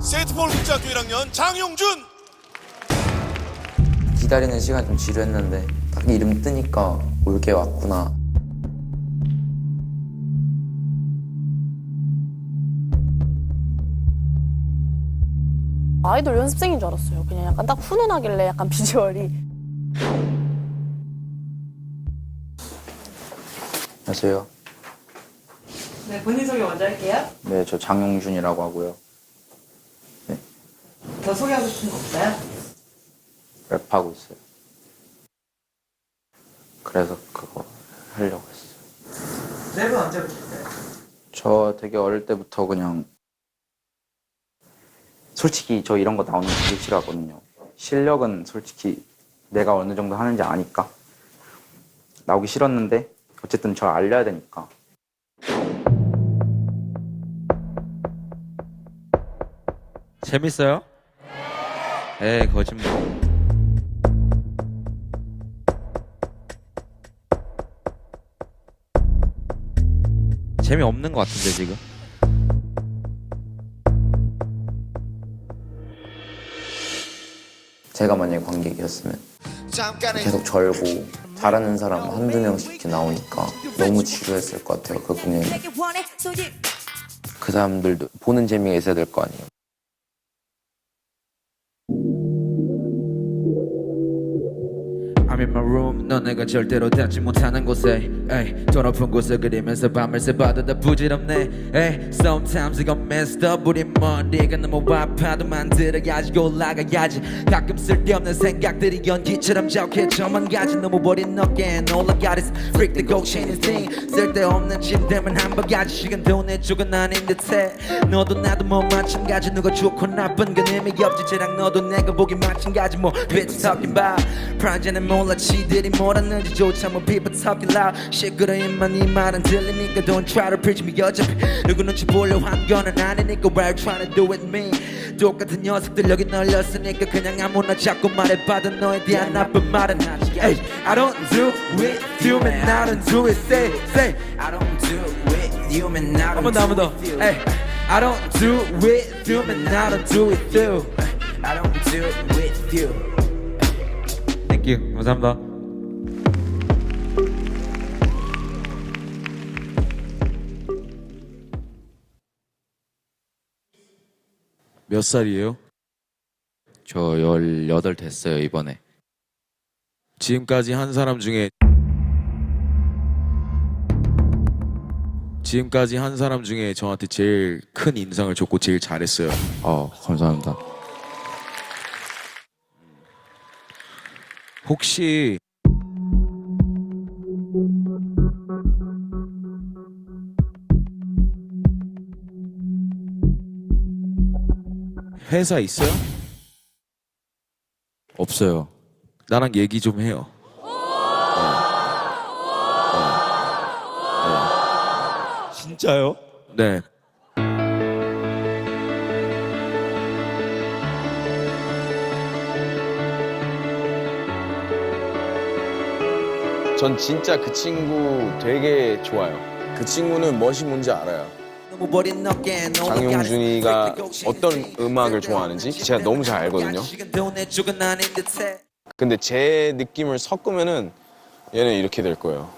세트폴 국제학교 1학년 장용준 기다리는 시간 좀 지루했는데 딱 이름 뜨니까 올게 왔구나. 아이돌 연습생인 줄 알았어요. 그냥 약간 딱 훈훈하길래 약간 비주얼이. 안녕하세요. 네, 본인 소개 먼저 할게요. 네, 저 장용준이라고 하고요. 더 소개하고 싶은 거 없어요? 랩하고 있어요. 그래서 그거 하려고 했어요. 랩은 언제부터 했어요? 저 되게 어릴 때부터 그냥 솔직히 저 이런 거 나오는 거 되게 싫어하거든요. 실력은 솔직히 내가 어느 정도 하는지 아니까 나오기 싫었는데 어쨌든 저 알려야 되니까 재밌어요? 에이 거짓말 재미없는 것 같은데 지금 제가 만약에 관객이었으면 계속 절고 잘하는 사람 한두 명씩 이렇게 나오니까 너무 지루했을 것 같아요. 그 공연이. 그 사람들도 보는 재미가 있어야 될 거 아니에요. I'm in my room 넌 내가 절대로 닿지 못하는 곳에. 에이 더럽은 곳을 그리면서 밤을 새봐도 다 부질없네. 에이 Sometimes 이건 messed up. 우리 머리가 너무 아파도 만들어야지 올라가야지. 가끔 쓸데없는 생각들이 연기처럼 자욱해져만 가지 너무 버린 어깨 All I got freak the go chain thing. 쓸데없는 짐들만 한 바가지 시간도 내 쪽은 아닌 듯해. 너도 나도 뭐 마찬가지. 누가 좋고 나쁜 건 의미 없지. 쟤랑 너도 내가 보기 마찬가지. 뭐 bitch talking about 프란제는 몰라 지들이 뭐라는지 조차 뭐 people talking loud 시끄러이만 이 말은 들리니까 don't try to preach me 어차피 누구 눈치 보려 한 거는 아니니까 why you trying to do with me 똑같은 녀석들 여기 널렸으니까 그냥 아무나 자꾸 말해봐도 너에 대한 나쁜 말은 Ay, I don't do with you man I don't do it say say I don't do with you man I don't do it with you Ay, I don't do with you man I don't do it you I don't do it with you You 감사합니다 몇 살이에요? 저 18 됐어요, 이번에. 지금까지 한 사람 중에 지금까지 한 사람 중에 저한테 제일 큰 인상을 줬고 제일 잘했어요. 어, 감사합니다. 혹시 회사 있어요? 없어요. 나랑 얘기 좀 해요. 진짜요? 네. 전 진짜 그 친구 되게 좋아요. 그 친구는 멋이 뭔지 알아요. 장용준이가 어떤 음악을 좋아하는지 제가 너무 잘 알거든요. 근데 제 느낌을 섞으면은 얘는 이렇게 될 거예요.